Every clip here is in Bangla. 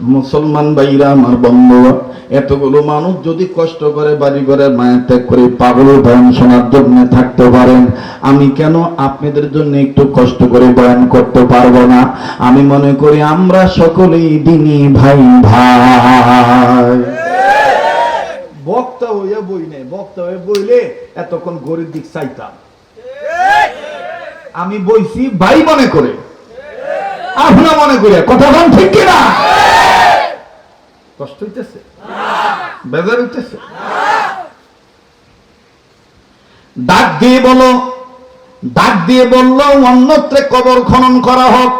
মুসলমান ভাইরা, আমার বন্ধু এতগুলো মানুষ যদি কষ্ট করে বাড়ি ঘরের মায়ের ত্যাগ করে পাগল বয়ান শোনার জন্য থাকতে পারেন, আমি কেন আপনাদের জন্য একটু কষ্ট করে বয়ান করতে পারব না? আমি মনে করি আমরা সকলেই দিনী ভাই ভাই। বক্তা হইয়া বই নেই, বক্তা হয়ে বইলে এতক্ষণ গরিব দিক চাইতাম। আমি বইছি ভাই মনে করে। আপনা মনে করে কথা ঠিক কিনা? কষ্ট হইতেছে? বেজার হইতেছে? ডাক দিয়ে বলো, ডাক দিয়ে বলল, অন্যত্রে কবর খনন করা হোক।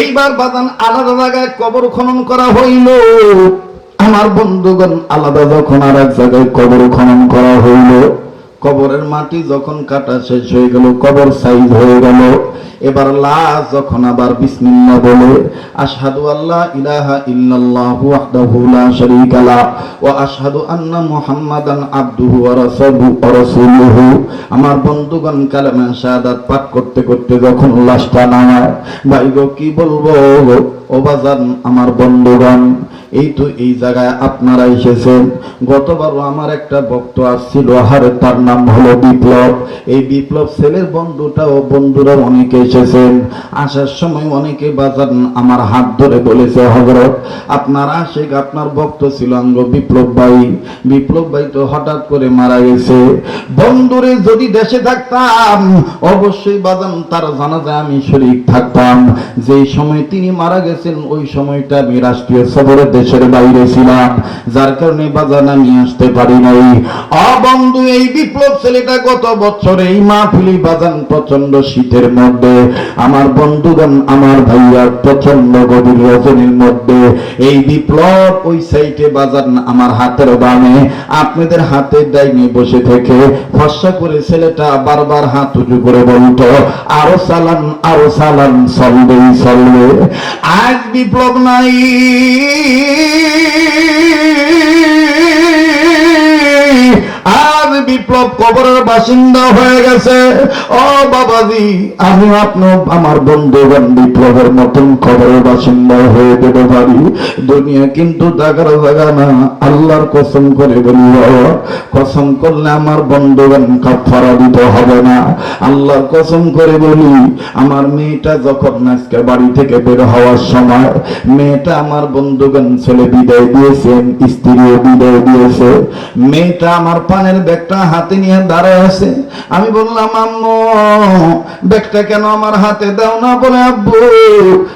এইবার বাদান আলাদা জায়গায় কবর খনন করা হইল। আমার বন্ধুগণ আলাদা যখন আর এক জায়গায় কবর খনন করা হইল। কবরের মাটি যখন কাটা শেষ হয়ে গেল, কবর সাইজ হয়ে গেল। এবার লাশ যখন আবার বিসমিল্লাহ বলে, আশহাদু আল্লাহ ইলাহা ইল্লাল্লাহু ওয়াহদাহু লা শারীকা লা ওয়া আশহাদু আন্না মুহাম্মাদান আবদুহু ওয়া রাসূলুহু ওয়া রাসূলুহু। আমার বন্ধুগণ কালেমা শাহাদাত পাঠ করতে করতে যখন লাশটা নামায়, ভাই গো, কি বলব? ও বাজান আমার বন্ধুগণ, এই তো এই জায়গায় আপনারা এসেছেন। গতবারও আমার একটা ভক্ত আসছিল হারে তার নাম হলো বিপ্লব। এই বিপ্লব ছেলের বন্ধুটা ও বন্ধুরা অনেকে এসেছেন। আসার সময় অনেকে বাজান আমার হাত ধরে বলেছে হজরত আপনার আশেখ আপনার ভক্ত ছিল আঙ্গ বিপ্লব ভাই। বিপ্লব ভাই তো হঠাৎ করে মারা গেছে। বন্ধুরে যদি দেশে থাকতাম, অবশ্যই বাজান তার জানাজা আমি শরীর থাকতাম। যেই সময় তিনি মারা গেছেন ওই সময়টা আমি রাষ্ট্রীয় সফরে দেশের বাইরে ছিলাম, যার কারণে বাজান আমি আসতে পারি নাই। অবন্ধু এই বিপ্লব ছেলেটা গত বছর এই মাহফিলি বাজান প্রচণ্ড শীতের মধ্যে, আমার বন্ধুগণ, আমার ভাইয়া প্রচণ্ড গভীর রজনীর মধ্যে। এই বিপ্লব ওই সাইটে বাজান আমার হাতের বামে, আপনাদের হাতের ডাইনে বসে থেকে ফর্সা করে ছেলেটা বারবার হাত উঁচু করে বলতো, আরও চালান আরও চালান চলবে চলবে আজ বিপ্লব নাই। বিপ্লব কবরের বাসিন্দা হয়ে গেছে। ও বাবাজি, আমি আপনার, আমার বন্ধুগণ বিপ্লবের মতন কবরের বাসিন্দা হয়ে যেতে পারি। দুনিয়া কিন্তু দেখার জায়গা না, আল্লাহর কসম করে বলি কসম করলে আমার বন্ধুগণ কাফারা দিতে হবে না। আল্লাহর কসম করে বলি, আমার মেয়েটা যখন আজকে বাড়ি থেকে বের হওয়ার সময়, মেয়েটা আমার বন্ধুগণ ছেলে বিদায় দিয়েছেন স্ত্রীও বিদায় দিয়েছে। মেয়েটা আমার পানের ব্যাগটা হাতে নিয়ে দাঁড়ায় আছে। আমি বললাম, আম্মু, ব্যাগটা কেন আমার হাতে দাও না বলে, আব্বু?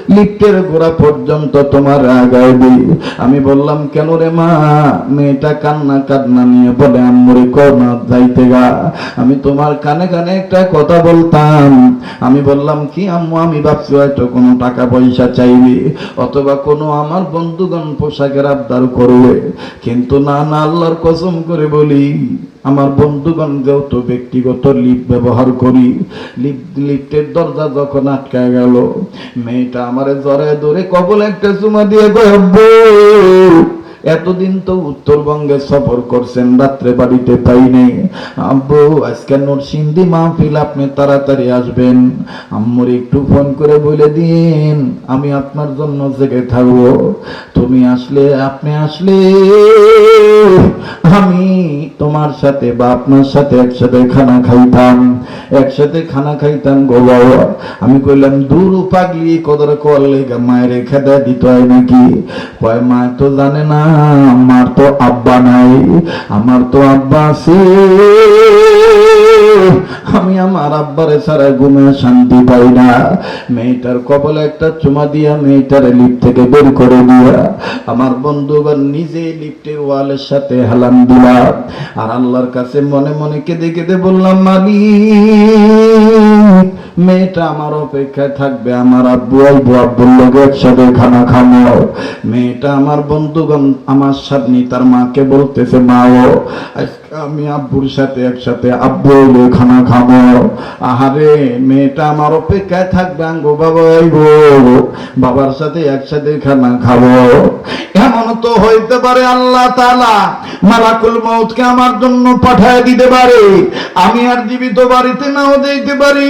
লিফটের গোড়া পর্যন্ত তোমার আগায় দিই। আমি বললাম, কেন রে মা? মেয়েটা কান্না কান্না নিয়ে বলে আম্মুরে করোনা যাইতে গা। আমি তোমার কানে কানে একটা কথা বলতাম। আমি বললাম, কি আম্মু, আমি ভাবছি হয়তো কোনো টাকা পয়সা চাইবে, অথবা কোনো আমার বন্ধুগণ পোশাকের আবদার করবে। কিন্তু না না, আল্লাহর কসম করে বলি, আমার বন্ধুগণ তো ব্যক্তিগত লিফ্ট ব্যবহার করি। লিফ্ট লিফ্টের দরজা যখন আটকা গেল মেয়েটা আমারে জরে ধরে কবল একটা চুমা দিয়ে "আব্বু, এতদিন তো উত্তরবঙ্গে সফর করছেন, রাত্রে বাড়িতে পাই নাই। আব্বু, আজকে নরসিংদী মাহফিল, আপনি তাড়াতাড়ি আসবেন। আম্মুর একটু ফোন করে বলে দিন, আমি আপনার জন্য জেগে থাকব। তুমি আসলে, আপনি আসলে, আমি তোমার সাথে বা আপনার সাথে একসাথে খানা খাইতাম। একসাথে খানা খাইতাম গো বাবা। আমি কইলাম, দূর পাগলি, কদর করলে মায়ের খেদা দিত নাকি? কয়, মা তো জানে না। আমার তো আব্বা নাই, আমার তো আব্বা আছে। আমি আমার আব্বারে ছাড়া ঘুমে শান্তি পাই না। মেয়েটার কপালে একটা চুমা দিয়া মেয়েটার লিফট থেকে বের করে দিয়া আমার বন্ধুগণ নিজে লিফটের ওয়ালের সাথে হালান দিলাম। আর আল্লাহর কাছে মনে মনে কেঁদে কেঁদে বললাম, মালিক মেয়েটা আমার অপেক্ষায় থাকবে, আমার আব্বু আইবু আব্বুর লোক একসাথে খানা খামো। মেয়েটা আমার বন্ধুগণ, আমার সামনে তার মাকে বলতেছে মাও আমি আব্বুর সাথে একসাথে আব্বু এলে খানা খাব আহারে, মেয়েটা আমার অপেক্ষায় থাকবে, আঙ্গো বাবা আইবো বাবার সাথে একসাথে খানা খাব। এমন তো হইতে পারে, আল্লাহ তালা মালাকুল মৌতকে আমার জন্য পাঠায় দিতে পারে। আমি আর জীবিত বাড়িতে নাও দিতে পারি।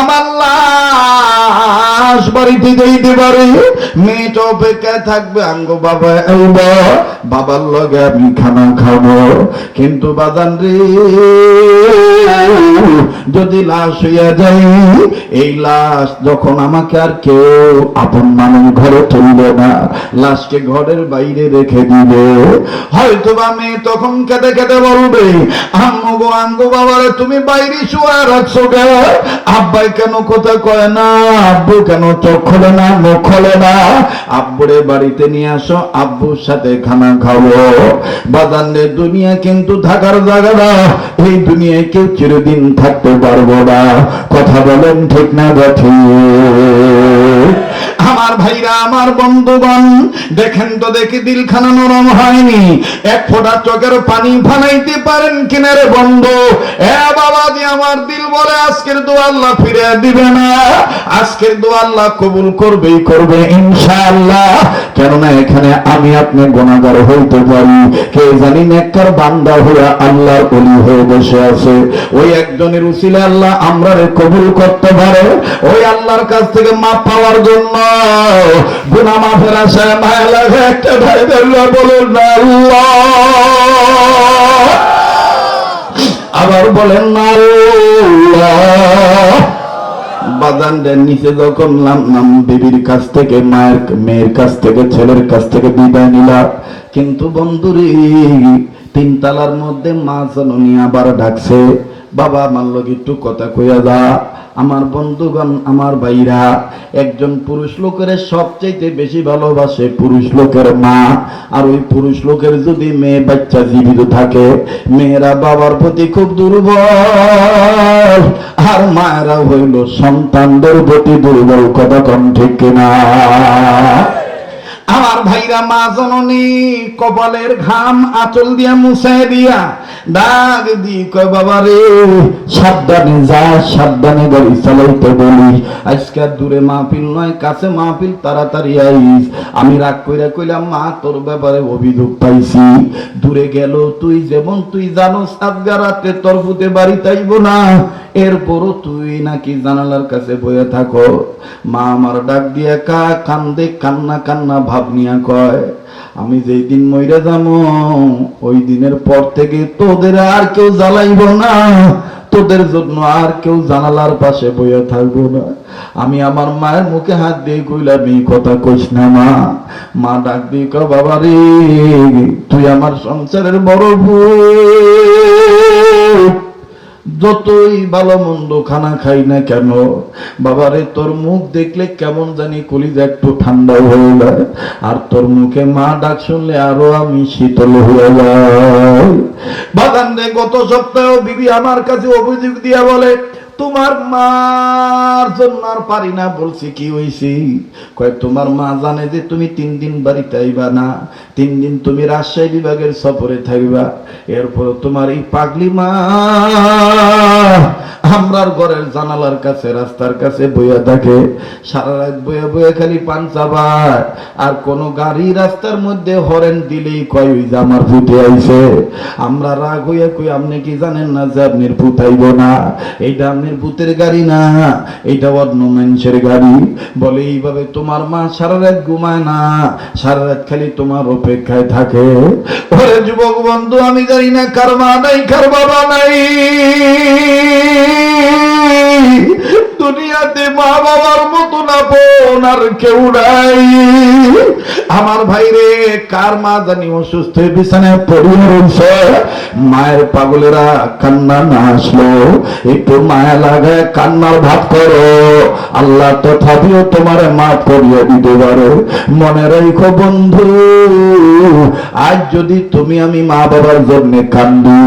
আমার লাশ বাড়িতে মেয়েটা অপেক্ষায় থাকবে, আঙ্গ বাবা আইবা বাবার লগে আমি খানা খাব। কিন্তু বাদান রে, যদি লাশ হইয়া যাই এই লাশ যখন আমাকে আর কেউ আপন মানুষ ঘরে তুলবে না, লাশকে ঘরের বাইরে রেখে দিবে। হয়তো বা মেয়ে তখন কেঁদে কেঁদে বলবে আম্মু গো, আঙ্গু বাবারে, তুমি বাইরে শুয়ে রাখছো গে আব্বাই কেন কথা কয় না? আব্বু কেন চোখ খোলে না, মুখ খোলে না? আব্বুরে বাড়িতে নিয়ে আসো, আব্বুর সাথে খানা খাব। বাদান্নে দুনিয়া কিন্তু থাকার জায়গা না। এই দুনিয়ায় কেউ চিরদিন থাকতে পারব না। কথা বলেন ঠিক না ঠিক? ভাইরা, আমার বন্ধুগণ, দেখেন তো দেখি দিলখানা নরম হয়নি। এক ফোঁটা চোখের পানি ফানাইতে পারেন কিনারে বন্ধু? এ বাবা যে আমার দিল বলে আজকের দোয়া আল্লাহ ফিরে দিবে না। আজকের দোয়া আল্লাহ কবুল করবেই করবে ইনশাআল্লাহ। কেননা এখানে আমি আপনি গুণাগার হইতে পারি। কে জানি নেককার বান্দা হইয়া আল্লাহর অলি হয়ে বসে আছে। ওই একজনের উসিলে আল্লাহ আমরা কবুল করতে পারে। ওই আল্লাহর কাছ থেকে মাপ পাওয়ার জন্য গুনা মায়া লাগে একটা ভাই বলুন না আবার বলেন না বাগানদের নিচে যখন নাম নাম বিবির কাছ থেকে, মায়ের, মেয়ের কাছ থেকে, ছেলের কাছ থেকে বিদায় নিলাম। কিন্তু বন্ধুরে তিন তালার মধ্যে মা জননী আবার ডাকছে। বাবা লগে একটু কথা কইয়া যা। আমার বন্ধুগণ, আমার ভাইরা, একজন পুরুষ লোকের সবচাইতে বেশি ভালোবাসে পুরুষ লোকের মা। আর ওই পুরুষ লোকের যদি মেয়ে, বাচ্চা জীবিত থাকে, মেয়েরা বাবার প্রতি খুব দুর্বল। আর মায়েরা হইল সন্তানদের প্রতি দুর্বল, কথা কন ঠিক কিনা? আমার ভাইরা মা জননী, কপালের ঘাম আঁচল দিয়া মুছে দিয়া দাগ দি কয়, বাবা রে, সাবধানে যা, সাবধানে গাড়ি চালাইতে বলি। আজকে দূরে মাহফিল নয়, কাছে মাহফিল তাড়াতাড়ি আইস। আমি রাগ কইরা কইলাম, মা, তোর ব্যাপারে অভিযোগ পাইছি। দূরে গেল তুই, যেমন তুই জানোস, আজগা রাতে তোর ভূতে বাড়ি তাইব না। এরপরও তুই নাকি জানালার কাছে বয়ে থাকো। মা আমার ডাক দিয়ে কা, কান্দে, কান্না কান্না ভাব নিয়া কয়, আমি যেই দিন মইরা যাব ওই দিনের পর থেকে তোদের আর কেউ জ্বালাইব না। তোদের জন্য আর কেউ জানালার পাশে বইয়া থাকব না। আমি আমার মায়ের মুখে হাত দিয়ে কইলাম এই কথা কইস না মা। মা ডাক দিয়ে কয়, বাবা রে, তুই আমার সংসারের বড় ভূত। যতই ভালো মন্দ খানা খাই না কেন, বাবারে, তোর মুখ দেখলে কেমন জানি কলিজা একটু ঠান্ডা হয়ে যায়, আর তোর মুখে মা ডাক শুনলে আরও আমি শীতল হয়ে যাই। বাগান রে, গত সপ্তাহে বিবি আমার কাছে অভিযোগ দিয়া বলে, তোমার মার জন্য আর পারি না। বলছি, কি হয়েছে কয়, তোমার মা জানে যে তুমি তিন দিন বাড়িতে আইবা না তিন দিন তুমি রাজশাহী বিভাগের সফরে থাকবা। এরপর তোমার এই পাগলি মা, আমরার ঘরের জানালার কাছে, রাস্তার কাছে বইয়া থাকে। সারা রাত বইয়া বইয়া খালি পান চাবায় আর কোন গাড়ি রাস্তার মধ্যে হরেন দিলেই কয়, ওই যে আমার ভূতে আইছে। আমরা রাগ হইয়া কই, আপনি কি জানেন না যে আপনার ভূত আইব না? এইটা আপনার ভূতের গাড়ি না, এইটা অন্য মানুষের গাড়ি। বলে, এইভাবে তোমার মা সারা রাত ঘুমায় না। সারা রাত খালি তোমার অপেক্ষায় থাকে। ওরে যুবক বন্ধু আমি জানি না কার মা নাই কার বাবা নাই। দুনিয়াতে মা বাবার মতো না বোন আর কেউ নাই। আমার ভাইরে, কার মা জানি অসুস্থ হয়ে বিছানায় পড়িয়ে রয়েছে। মায়ের পাগলেরা কান্না না আসলো। একটু মায়া লাগায় কান্নার ভাব করো। আল্লাহ তথাপিও তোমার মাফ করিয়ে দিতে পারে। মনে রেখো বন্ধু, আজ যদি তুমি আমি মা বাবার জন্য কান্দি,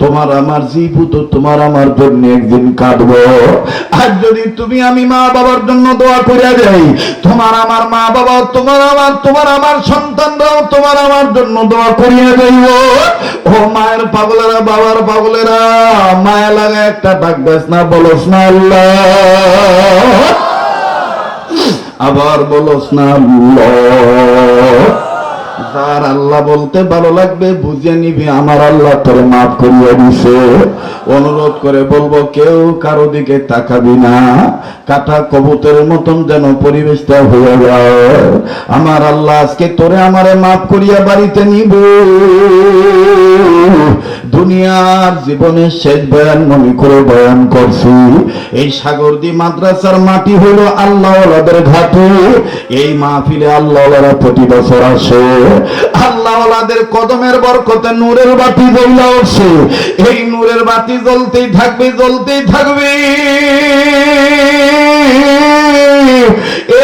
তোমার আমার জীবুত তোমার আমার জন্য একদিন কাঁদবো। আজ যদি তুমি আমি মা বাবার জন্য দোয়া করে যাই তোমার আমার মা বাবা, তোমার আমার তোমার আমার সন্তানরাও তোমার আমার জন্য দোয়া করিয়ে যাইব ও মায়ের পাগলেরা, বাবার পাগলেরা, মায়া লাগা একটা ডাক না, বলস না আল্লাহ। আবার বলস না আল্লাহ। যার আল্লাহ বলতে ভালো লাগবে বুঝে নিবি, আমার আল্লাহ তোর মাফ করিয়া দিছে। অনুরোধ করে বলব, কেউ কারও দিকে তাকাবি না। কাটা কবুতরের মতন যেন পরিবেশটা হয়ে যায়। আমার আল্লাহ আজকে তোরে আমারে মাফ করিয়া বাড়িতে নিব। দুনিয়ার জীবনের শেষ বয়ান মনে করে বয়ান করছি। এই সাগরদি মাদ্রাসার মাটি হলো আল্লাহ ঘাটে। এই মাহফিলে আল্লাহ প্রতি বছর আসে। আল্লাহওয়ালাদের কদমের বরকতে নূরের বাতি জ্বলা উঠছে এই নূরের বাতি জ্বলতেই থাকবে জ্বলতেই থাকবে।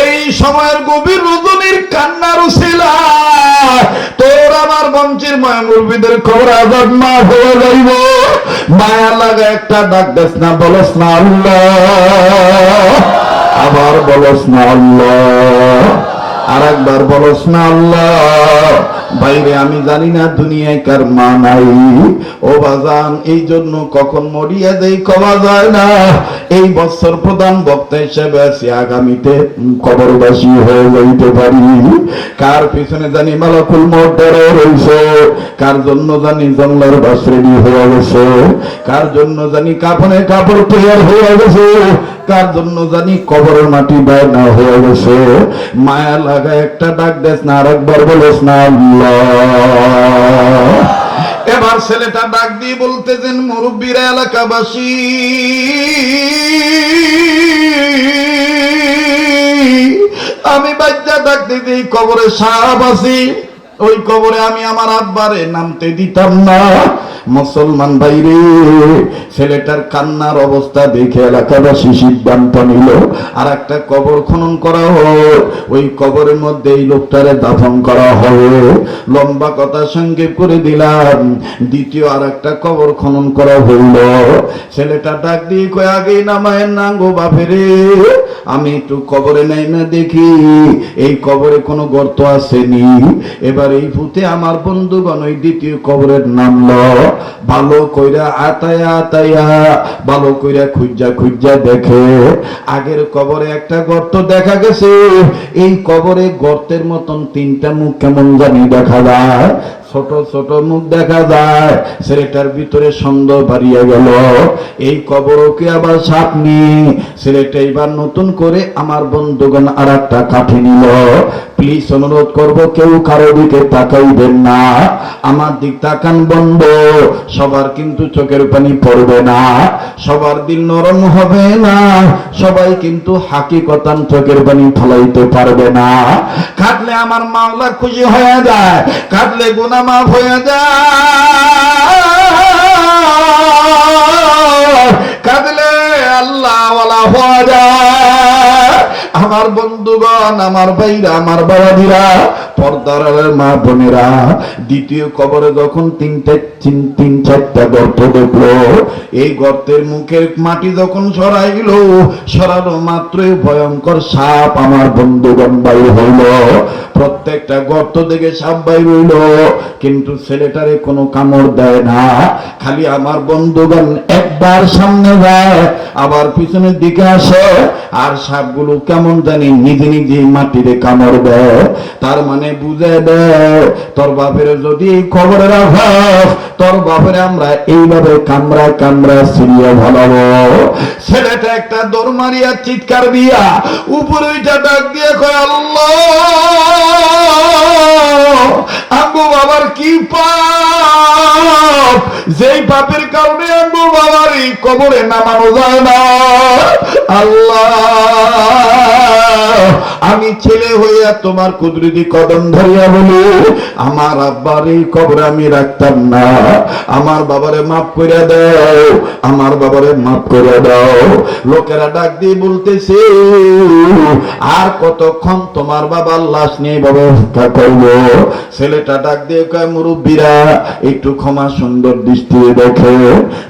এই সময়ের গভীর রজনীর কান্নার উশিলা, তোর আমার বঞ্চির মায়া মুরবিদের খবর আজাদ মা হয়ে যাইব। মায়া লাগা একটা ডাক দেস না, বলস না আল্লাহ। আবার বলস না আল্লাহ। আর একবার বলস না আল্লাহ বাইরে আমি জানি না দুনিয়ায় কার মা নাই। ও বাজান, এই জন্য কখন মরিয়া দেই কবা যায় না। এই বছর প্রধান বক্তা হিসেবে আছি, আগামীতে কবরবাসী হয়ে যাইতে পারি। কার পিছনে জানি মালাকুল মোটরে রয়েছে কার জন্য জানি জঙ্গলার বাস রেডি হয়ে গেছে, কার জন্য জানি কাপড়ে কাপড় তৈয়ার হয়ে গেছে কার জন্য জানি কবরের মাটি ব্যয় না হয়ে গেছে। মায়া লাগা একটা ডাক দেশ না, আর একবার বলেস না এবার ছেলেটা ডাক দিয়ে বলতেছেন, মুরব্বীরা এলাকাবাসী, আমি বাচ্চা ডাকতে দিই কবরে সাপ আছি। ওই কবরে আমি আমার আব্বারে নামতে দিতাম না। মুসলমান ভাইরে, ছেলেটার কান্নার অবস্থা দেখে এলাকাবাসী সিদ্ধান্ত নিল। আর একটা কবর খনন করা হোক, ওই কবরের মধ্যে এই লোকটারে দাফন করা হবে লম্বা কথা সংক্ষেপ করে দিলাম, দ্বিতীয় আর একটা কবর খনন করা হইল। ছেলেটা ডাক দিয়ে কয়ে আগেই নামায়ের না গো বাপেরে, আমি একটু কবরে নাই না দেখি, এই কবরে কোনো গর্ত আসেনি। এবার এই ভূতে আমার বন্ধুগণ ওই দ্বিতীয় কবরের নামল ভালো কইরা আতায়া আতায়া, ভালো কইরা খুঁজা খুঁজা দেখে। আগের কবরে একটা গর্ত দেখা গেছে। এই কবরে গর্তের মতন তিনটা মুখ কেমন জানি দেখা যায়। ছোট ছোট মুখ দেখা যায়। ছেলেটার ভিতরে সন্দেহ বাড়িয়ে গেল। এই কবরকে আবার সাপ নিয়ে ছেলেটা এবার নতুন করে আমার বন্ধুগণ আর একটা কাঠি নিল। প্লিজ অনুরোধ করব, কেউ কারও দিকে তাকাইবেন না। আমার দিক তাকান বন্ধ। সবার কিন্তু চোখের পানি পড়বে না। সবার দিল নরম হবে না। সবাই কিন্তু হাকিকতান চোখের পানি ফলাইতে পারবে না। কাটলে আমার মাওলা খুশি হয়ে যায়। কাটলে গুনা মাফ হয়ে যায় কাঁদলে আল্লাহ হওয়া আমার বন্ধুগণ, আমার ভাইরা, আমার বাবাদিরা, পর্দার মা বোনেরা, দ্বিতীয় কবরে যখন তিনটে, তিন তিন, চারটা গর্ত দেখল, এই গর্তের মুখের মাটি যখন সরাইল, সরানো মাত্রই ভয়ঙ্কর সাপ আমার বন্ধুগণ বাইর হইল। প্রত্যেকটা গর্ত থেকে সাপ বাইর হইল, কিন্তু ছেলেটারে কোনো কামড় দেয় না। খালি আমার বন্ধুগণ একবার সামনে যায়, আবার পিছনের দিকে আসে, আর সাপগুলো কেমন জানি নিজে নিজে মাটিরে কামড় দেয়। তার মানে বুঝে দেয়, তোর বাপের যদি খবরের অভাব তোর বাপের আমরা এইভাবে কামড়া কামড়া সিরিয়া ভালো ছেলেটা একটা দৌড় মারিয়া চিৎকার দিয়া উপরে ওইটা ডাক দিয়ে কয়, আল্লাহ আঙ্গু বাবার কি পাপ? যেই পাপের কারণে আঙ্গু বাবার এই কবরে নামানো যায় না। আল্লাহ আমি ছেলে হইয়া তোমার কুদরতি কদম ধরিয়া বলি, আমার আব্বার এই কবরে আমি রাখতাম না। আমার বাবারে মাফ করে দাও, আমার বাবারে মাফ করে দাও। লোকেরা ডাক দিয়ে বলতেছে, আর কতক্ষণ তোমার বাবার লাশ নিয়ে হত্যা করব? ছেলেটা ডাক দিয়ে কয়, মুরব্বীরা, একটু ক্ষমা সুন্দর দৃষ্টি দেখে।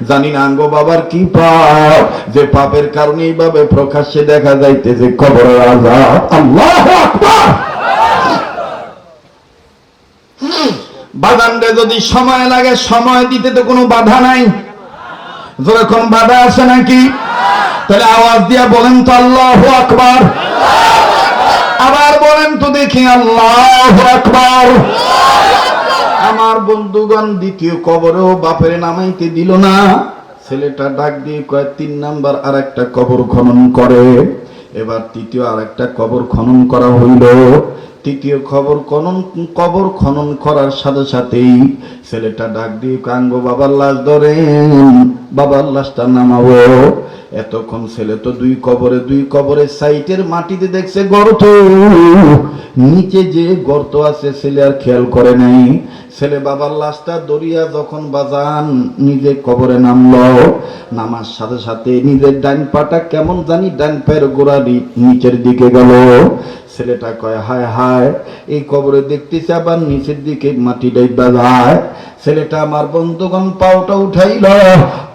জানি না আঙ্গ বাবার কি পাপ, যে পাপের কারণে এইভাবে প্রকাশ্যে দেখা যাইতেছে। খবরের আজাব আল্লাহ আকবার! বাগানটা যদি সময় লাগে, সময় দিতে তো কোনো বাধা নাই। যখন বাধা আছে নাকি? তাহলে আওয়াজ দিয়া বলেন তো আল্লাহ আকবার। আবার বলেন তো দেখি আল্লাহ আকবার। আমার বন্ধুগণ দ্বিতীয় কবরেও বাপের নামাইতে দিল না। ছেলেটা ডাক দিয়ে কয়, তিন নাম্বার আর একটা কবর খনন করে। এবার তৃতীয় আর একটা কবর খনন করা হইল। তৃতীয় খবর খনন, কবর খনন করার সাথে সাথেই ছেলেটা ডাক দিয়ে কাঙ্গ, বাবার লাশ ধরেন, বাবার লাশটা নামাবো। এতক্ষণ ছেলে তো দুই কবরে দুই কবরে সাইটের মাটিতে দেখছে গর্ত। নিচে যে গর্ত আছে, ছেলে আর খেয়াল করে নাই। ছেলে বাবার লাশটা দরিয়া যখন বাজান, নিজে কবরে নামলো। নামার সাথে সাথে নিজের ডান পাটা কেমন জানি ডান পায়ের গোড়ালি নিচের দিকে গেল। ছেলেটা কয়, হায় হায়, এই কবরে দেখতেছে আবার নিচের দিকে মাটি ডাইবা যায় ছেলেটা আমার বন্ধুগণ পাউটা উঠাইল।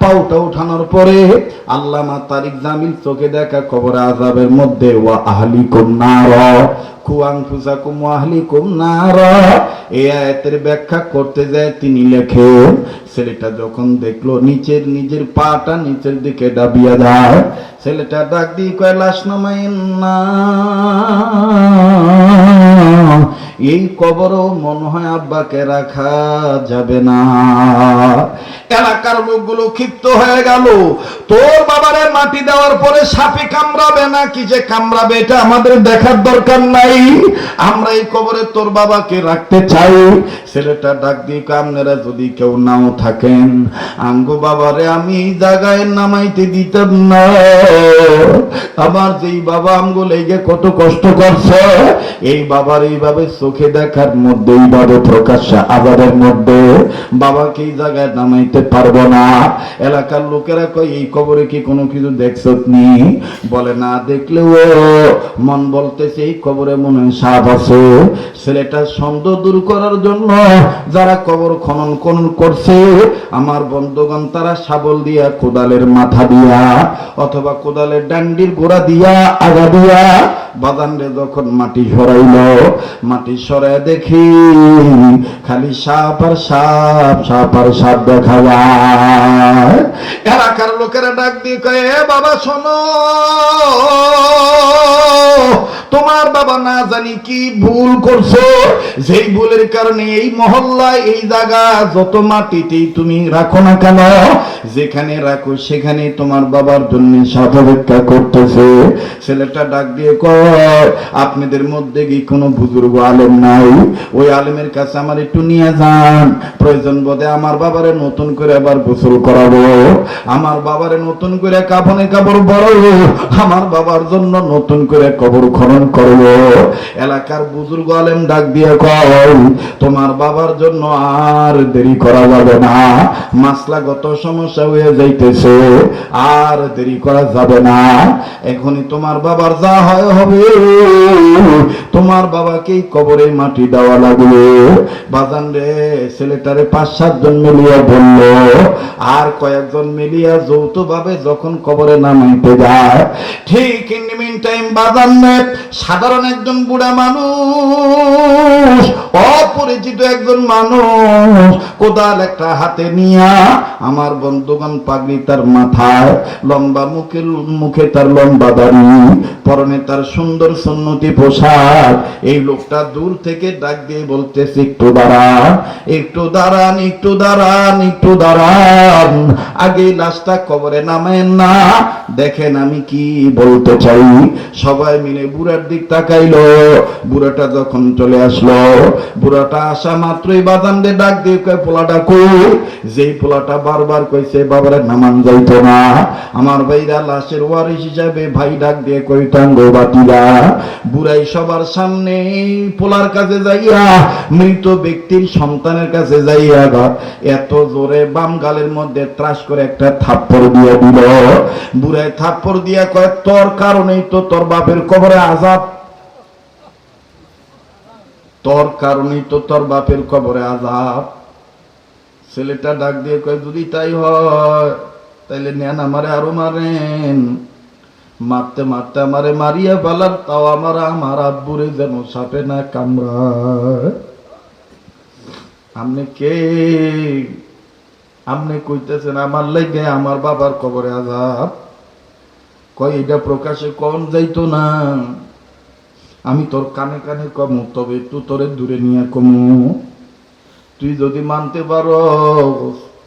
পাউটা উঠানোর পরে তারিক জামিল, চোখে দেখা কবর আজাবের মধ্যে, ওয়া আহলি কুয়াং আহলি এই আয়াতের ব্যাখ্যা করতে যায় তিনি লেখে ছেলেটা যখন দেখল নিচের নিজের পাটা নিচের দিকে ডাবিয়া যায়, ছেলেটা ডাক দিয়ে কয়, লাশ না। এই কবরও মনে হয় আব্বাকে রাখা যাবে না। এলাকার লোকগুলো ক্ষিপ্ত হয়ে গেল। তোর বাবারে মাটি দেওয়ার পরে সাপে কামড়াবে না কি যে কামড়াবে এটা আমাদের দেখার দরকার নাই। আমরা এই কবরে তোর বাবাকে রাখতে চাই। ছেলেটা ডাক দিয়ে কামনেরা যদি কেউ নাও থাকেন, আঙ্গো বাবারে আমি জায়গায় নামাইতে দিতাম না। আমার যেই বাবা এই যে কত কষ্ট করছে, এই বাবার এইভাবে চোখে দেখার মধ্যে এইভাবে প্রকাশ্যে আবারের মধ্যে। বাবাকে এই জায়গায় নামাইতে পারব না? এলাকার লোকেরা কয়, এই কবরে কি কোনো কিছু দেখছ নি? বলে, না দেখলেও মন বলতেছে, এই কবরে মনে সাপ আছে। ছেলেটার সন্দেহ দূর করার জন্য যারা কবর খনন খনন করছে, আমার বন্ধুগণ তারা শাবল দিয়া, কোদালের মাথা দিয়া, অথবা কোদালের ডান্ডির গোড়া দিয়া, আগা দিয়া বাদানরে যখন মাটি সরাইল, মাটি সরাই দেখি, খালি সাপ আর সাপ সাপ আর সাপ দেখা যায়। এলাকার লোকেরা ডাক দিয়ে কয়ে বাবা, শোনো, তোমার বাবা না জানি কি ভুল করছ। যেই ভুলের কারণে এই মহল্লায়, এই জায়গা, যত মাটিতেই তুমি রাখো না কেন, যেখানে রাখো সেখানে তোমার বাবার জন্য সাপ অপেক্ষা করতেছে। ছেলেটা ডাক দিয়ে কয়, আপনাদের মধ্যে কি কোনো বুজুর্গ আলেম নাই। ওই আলেমের কাছে আমার একটু নিয়ে যান। প্রয়োজন বোধে আমার বাবারে নতুন করে আবার গোসল করাবো। আমার বাবারে নতুন করে কাফনে কাপড় বড় আমার বাবার জন্য নতুন করে কবর খনন করব। এলাকার বুজুর্গ আলেম ডাক দিয়ে কয়, তোমার বাবার জন্য আর দেরি করা যাবে না। মাসলাগত সমস্যা হয়ে যাইতেছে। আর দেরি করা যাবে না। এখনই তোমার বাবার যা হয় হবে। তোমার বাবাকে কবরে মাটি দেওয়া লাগবে। বাজান রে, ছেলেটারে পাঁচ সাতজন মিলিয়া বলল, আর কয়েকজন মিলিয়া যৌথ ভাবে যখন কবরে নামাইতে যায়, ঠিক ইন মিন টাইম বাজান সাধারণ একজন বুড়া মানুষ, অপরিচিত একজন মানুষ, কোদাল একটা হাতে নিয়া আমার বন্ধুগণ পাগড়ি তার মাথায়, লম্বা মুখে মুখে তার লম্বা দাড়ি, পরনে তার সুন্দর সুন্নতি পোশাক, এই লোকটা দূর থেকে ডাক দিয়ে বলতেছে, একটু দাঁড়ান একটু দাঁড়ান একটু দাঁড়ান একটু দাঁড়ান। আগে লাশটা কবরে নামেন না। দেখেন আমি কি বলতে চাই। সবাই মিলে বুড়ার দিক তাকাইলো। বুড়াটা যখন চলে আসলো, বুড়াটা আসা মাত্রই বাদান দিয়ে ডাক দিয়ে পোলাটা কই? যেই পোলাটা বারবার কইছে, বাবারে নামান যাইতো না। আমার ভাইরা লাশের ওয়ারিস হিসাবে ভাই ডাক দিয়ে কই টাঙ্গ বাতিরা। বুড়াই সবার সামনে পোলার কাছে যাইয়া মৃত ব্যক্তির সন্তানের কাছে যাইয়া গা এত জোরে বাম গালের মধ্যে ত্রাস করে একটা থাপ্পড় দিয়ে দিল। বুড়াই থাপ্পড় দিয়া কয় তোর কারণেই তো তোর বাপের কবরে আজাব। তোর কারণেই তো তোর বাপের কবরে আজাব। ছেলেটা ডাক দিয়ে কয় যদি তাই হয় তাইলে নেন আমারে আরও মারেন। মারতে মারতে আমারে মারিয়া ফেলার, তাও আমার আমার আব্বুরে যেন সাপে না কামড়ায়। আপনি কে? আপনি কইতেছেন আমার লাগে আমার বাবার কবরে আজাব কয় এটা প্রকাশে কন যাইতো না। আমি তোর কানে কানে কমু, তবে একটু তোরে দূরে নিয়ে কমু। তুই যদি মানতে পারো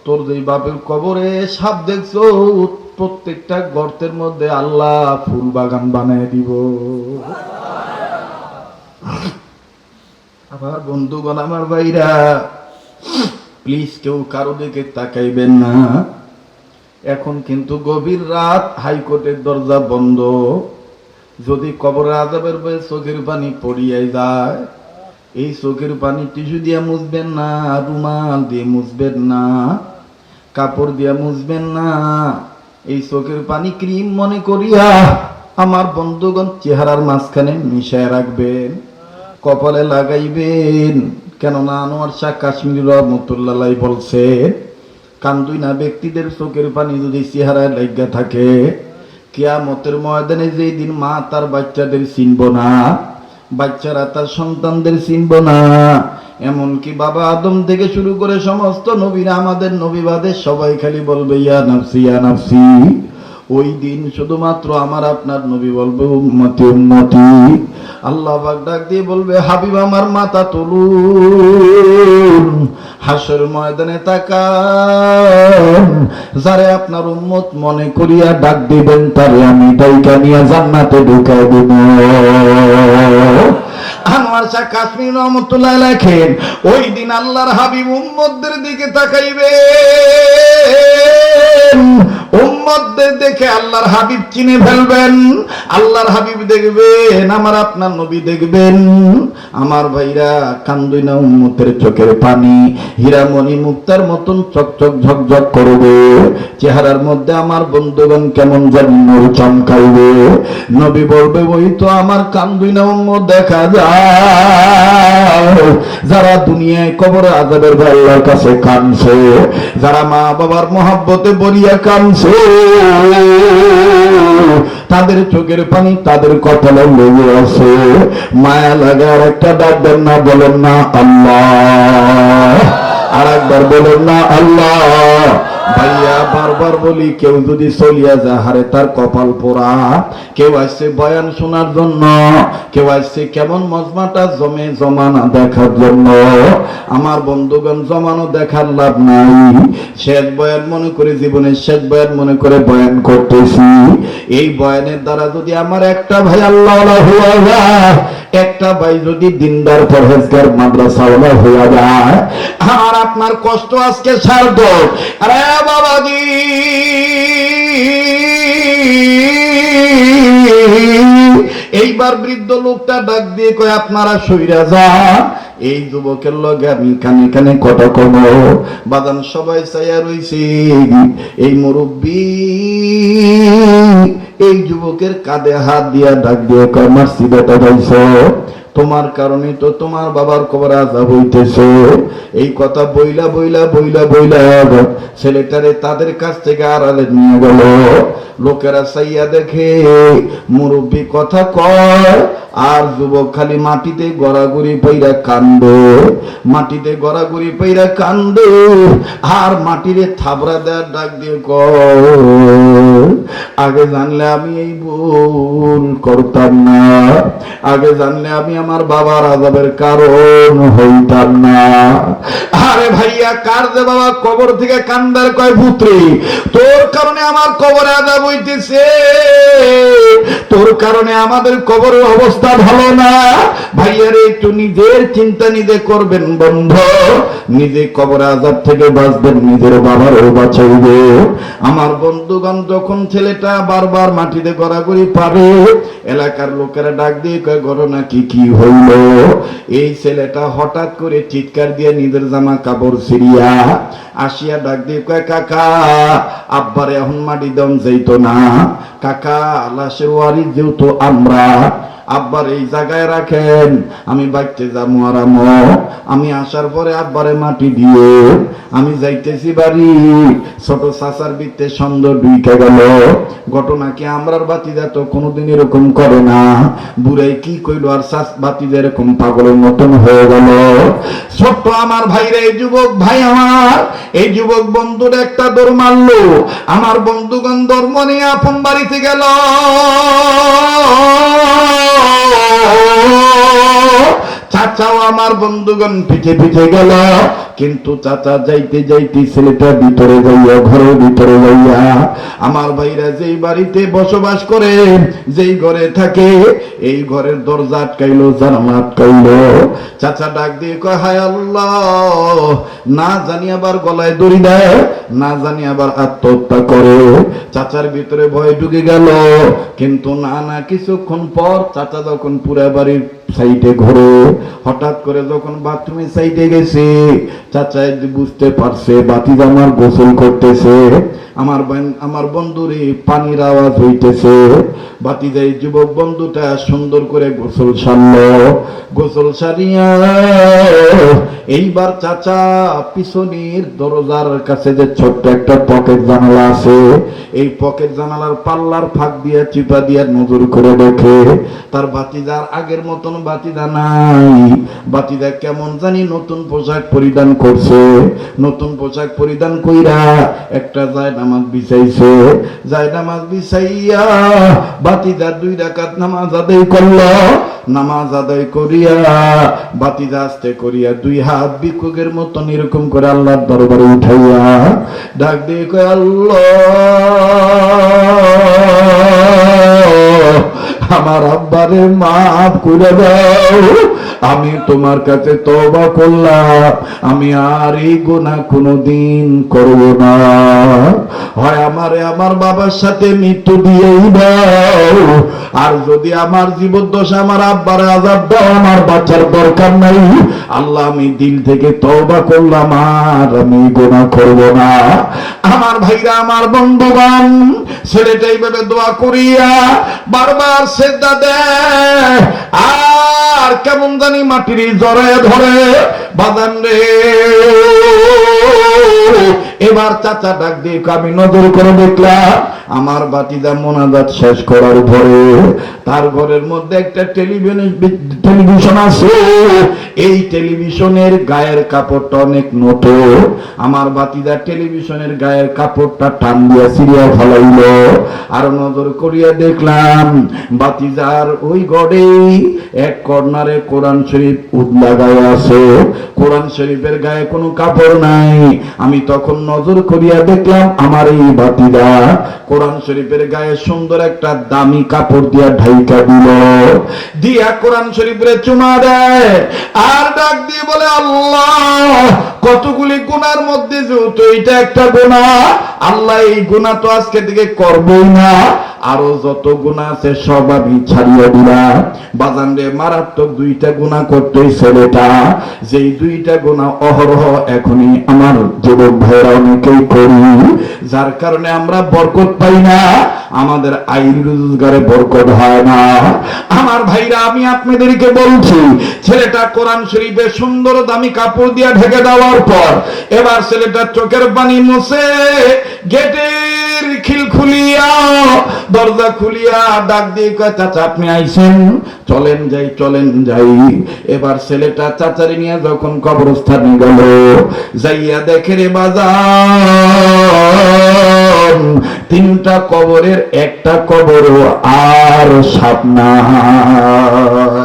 তোর যেই বাপের কবরে সাপ দেখছ প্রত্যেকটা গর্তের মধ্যে আল্লাহ ফুল বাগান বানিয়ে দিব। আবার বন্ধুগণ, আমার ভাইরা প্লিজ কেউ কারও দিকে তাকাইবেন না। এখন কিন্তু গভীর রাত, হাইকোর্টের দরজা বন্ধ। যদি কবর আজাবের বয়ে চোখের পানি পড়িয়াই যায়, এই চোখের পানি টিস্যু দিয়ে মুছবেন না, রুমাল দিয়ে মুছবেন না, কাপড় দিয়ে মুছবেন না। এই চোখের পানি ক্রিম মনে করিয়া আমার বন্ধুগণ চেহারার মাঝখানে মিশায় রাখবেন, কপালে লাগাইবেন। কেননা আনোয়ার শাহ কাশ্মীর রহমতুল্লাহ বলছে, কান্দুই না ব্যক্তিদের চোখের পানি যদি চেহারায় লেগা থাকে, কেয়ামতের ময়দানে যেই দিন মা তার বাচ্চাদের চিনব না, বাচ্চারা তার সন্তানদের চিনব না এমনকি বাবা আদম থেকে শুরু করে সমস্ত নবীরা আমাদের নবীবাদে সবাই খালি বলবে, ইয়া নাফসি ইয়া নাফসি। ওই দিন শুধুমাত্র আমার আপনার নবী বলবে, উম্মতি উম্মতি। আল্লাহ পাক ডাক দিয়ে বলবে, হাবিব, আমার মাথা তুলুন, হাসর ময়দানে তাকান। যারে আপনার উম্মত মনে করিয়া ডাক দিবেন, তারে আমি ডাইকা নিয়ে জান্নাতে ঢুকাই দিব। আনোয়ার শাহ কাশ্মীর রহমতুল্লাহ লেখেন ওই দিন আল্লাহর হাবিব উম্মদের দিকে তাকাইবে। আল্লাহর হাবিব চিনে ফেলবেন, আল্লাহর হাবিব দেখবেন, আমার আপনার নবী দেখবেন। আমার ভাইরা কান্দুই না উম্মতের চোখের পানি, হীরামণি মুক্তার মতন চকচক ঝকঝক করবে। চেহারার মধ্যে আমার বন্ধুগণ কেমন জানি নূর চমকাইবে। নবী বলবে, ওই তো আমার কান্দুই না উম্মত দেখা যায়। যারা দুনিয়ায় কবর আজাবের ভাই আল্লাহর কাছে কানছে যারা মা বাবার মহাব্বতে বলিয়া কানছে তাদের চোখের পানি, তাদের কপালে লেগে আছে মায়া লাগার একটা ডাক দেন না, বলেন না, আল্লাহ। আর একবার বলেন না, আল্লাহ। ভাইয়া বারবার বলি, কেউ যদি চলিয়া যায়, হারে তার কপাল পোড়া। কেউ আসছে বয়ান শোনার জন্য, কেউ আসছে কেমন মজমাটা জমে জমানা দেখার জন্য। আমার বন্ধুগণ, জমানো দেখার লাভ নাই। শেষ বয়ান মনে করে জীবনের শেষ বয়ান মনে করে বয়ান করতেছি। এই বয়ানের দ্বারা যদি আমার একটা ভাই আল্লাহ একটা ভাই যদি দিনদার পরহেজগার মাদ্রাসাওয়ালা হইয়া যায়, আর আপনার কষ্ট আজকে সার্ধ। আরে বাবাজি! এইবার বৃদ্ধ লোকটা ডাক দিয়ে কয়, আপনারা সইরা যান। এই যুবকের লগে আমি কানে কানে কথা কম বাদাম সবাই চাইয়া রইছে। এই মুরব্বী, এই যুবকের কাঁধে হাত দিয়া ডাক দিয়ে মারছি বেটা যাইছ তোমার কারণে তো তোমার বাবার কবর আজাব হইতেছে। এই কথা বইলা বইলা বইলা বইলা ছেলেটারে তাদের কাছ থেকে আড়ালে নিয়ে গেল। লোকেরা চাইয়া দেখে মুরব্বী কথা কয় আর যুবক খালি মাটিতে গড়াগড়ি পইরা কান্দে মাটিতে গড়াগড়ি পইরা কান্দে আর মাটিরে থাবড়া দেওয়ার ডাক দিয়ে কয়, আগে জানলে আমি এই ভুল করতাম না। আগে জানলে আমি আমার বাবার আজাবের কারণ হইতাম না। আরে ভাইয়া, কার যে বাবা কবর থেকে কান্দার কয়, পুত্রী, তোর কারণে আমার কবরে আজাব হইতেছে। তোর কারণে আমাদের কবরের অবস্থা ভালো না। ভাইয়ারে একটু নিজের চিন্তা নিজে করবেন বন্ধ। নিজে কবর আজাব থেকে বাঁচবেন, নিজের বাবারও বাঁচাইবে। আমার বন্ধুগণ যখন ছেলেটা বারবার মাটিতে গড়াগড়ি পারে এলাকার লোকেরা ডাক দিয়ে কয় ঘটনা কি কি হইল? এই ছেলেটা হঠাৎ করে চিৎকার দিয়ে নিজের জামা কাপড় ছিড়িয়া আসিয়া ডাক দিয়ে কয়, কাকা, আব্বার এখন মাটি দম যাইতো না। কাকা, লাশের ওয়ারি যেহেতু আমরা আব্বার এই জায়গায় রাখেন। আমি বাইতে যাব আরামো আমি। আসার পরে আব্বারে মাটি দিয়ে আমি যাইতেছি বাড়ি। ছোট চাচার বৃত্তে সন্দেহ ডুইকে গেল। ঘটনা কি আমরার বাতিদা তো কোনোদিন এরকম করে না। বুড়াই কি কইলো আর শাস বাতিদা এরকম পাগলের মতন হয়ে গেল। ছোট্ট আমার ভাইরা, এই যুবক ভাই আমার। এই যুবক বন্ধুর একটা দৌড় মারলো। আমার বন্ধুগণ ধর্ম নিয়ে আপন বাড়িতে গেল। চাচাও আমার বন্ধুগণ পিঠে পিঠে গেল। কিন্তু চাচা যাইতে যাইতে ছেলেটা ভিতরে যাইয়া, ঘরের ভিতরে যাইয়া আমার ভাইরা যেই বাড়িতে বসবাস করে, যেই ঘরে থাকে, এই ঘরের দরজা আটকাইলো, জানালা আটকাইলো। চাচা ডাক দিয়ে কয়, হায় আল্লাহ, না জানি আবার গলায় দড়ি দেয় না জানি আবার আত্মহত্যা করে। চাচার ভিতরে ভয় ঢুকে গেল। কিন্তু না না, কিছুক্ষণ পর চাচা যখন পুরা বাড়ির সাইডে ঘোরে, হঠাৎ করে যখন বাথরুমের সাইডে গেছে, চাচা বুঝতে পারছে বাতি আমার গোসল করতেছে, আমার আমার বন্ধুরে পানির আওয়াজ হইতেছে। বাতি যাই যুবক বন্ধুটা সুন্দর করে গোসল সারল। গোসল সারিয়া এইবার চাচা পিছনের দরজার কাছে যে ছোট্ট একটা পকেট জানালা আছে। এই পকেট জানালার পাল্লার ফাঁক দিয়া, চিপা দিয়া নজর করে দেখে, তার বাতিদার আগের মতন বাতিদা নাই। বাতিদা কেমন জানি নতুন পোশাক পরিধান করছে। নতুন পোশাক পরিধান কইরা একটা যায় নামাজ বিছাইছে। যায় নামাজ বিছাইয়া বাতিদা দুই রাকাত নামাজ আদায় করল। নামাজ আদায় করিয়া, বাতি আস্তে করিয়া দুই হাত ভিক্ষুকের মতন এরকম করে আল্লাহর দরবারে উঠাইয়া ডাক দিয়ে আল্লাহ! আমার আব্বারে মাফ করে দাও। আমি তোমার কাছে তবা করলাম। আমি আর এই গুণা কোনোদিন করব না। হয় আমারে আমার বাবার সাথে মৃত্যু দিয়েই দাও। আর যদি আমার জীবদ্দশা আমার আব্বার আজাব দাও, আমার বাচ্চার দরকার নাই। আল্লাহ, আমি দিল থেকে তওবা করলাম, আর আমি গোনা করব না। আমার ভাইরা, আমার বন্ধুগণ, ছেলেটা এইভাবে দোয়া করিয়া বারবার দেয় আর কেমন জানি মাটির জরে ধরে বাদান রে। এবার চাচা ডাক দিয়ে আমি নজর করে দেখলাম, আমার বাতিদা মোনাজাত শেষ করার পরে তার ঘরের মধ্যে একটা টেলিভিশন টেলিভিশন আছে। এই টেলিভিশনের গায়ের কাপড়টা অনেক নটো আমার বাতিদা টেলিভিশনের গায়ের কাপড়টা টান দিয়া সিরিয়া ফলাইল। আর নজর করিয়া দেখলাম বাতিজার ওই গড়েই এক কর্নারে কোরআন শরীফ উদলা গায়ে আছে। কোরআন শরীফের গায়ে কোনো কাপড় নাই। আমি তখন নজর করিয়া দেখলাম, আমার এই বাতিদা কোরআন শরীফের গায়ে সুন্দর একটা দামি কাপড় দিয়া ঢাইকা দিল। দিয়া কোরআন শরীফের চুমা দেয়, আর ডাক দিয়ে বলে, আল্লাহ, কতগুলি গুনার মধ্যে যেহেতু এটা একটা গুণা আল্লাহ এই গুণা তো আজকে থেকে করবই না। আরও যত গুণা আছে, সব আমি ছাড়িয়ে দিলাম। বাজান রে, মারাত্মক দুইটা গুণা করতে ছেলেটা যেই দুইটা গুণা অহরহ এখনই আমার যুবক ভাইরা অনেকেই করি। যার কারণে আমরা বরকত পাই না, আমাদের আইন রোজগারে বরকত হয় না। আমার ভাইরা, আমি আপনাদেরকে বলছি, ছেলেটা কোরআন শরীফে সুন্দর দামি কাপড় দিয়ে ঢেকে দেওয়ার পর, এবার ছেলেটা চোখের পানি মুছে গেটের খিল খুলিয়া দরজা খুলিয়া ডাক দিয়ে কয়, চাচা, আপনি আইছেন চলেন যাই চলেন যাই। এবার ছেলেটা চাচারি নিয়ে যখন কবরস্থানে গেল, যাইয়া দেখে রে বাজার তিনটা কবরের একটা কবর আর সাপ নাই।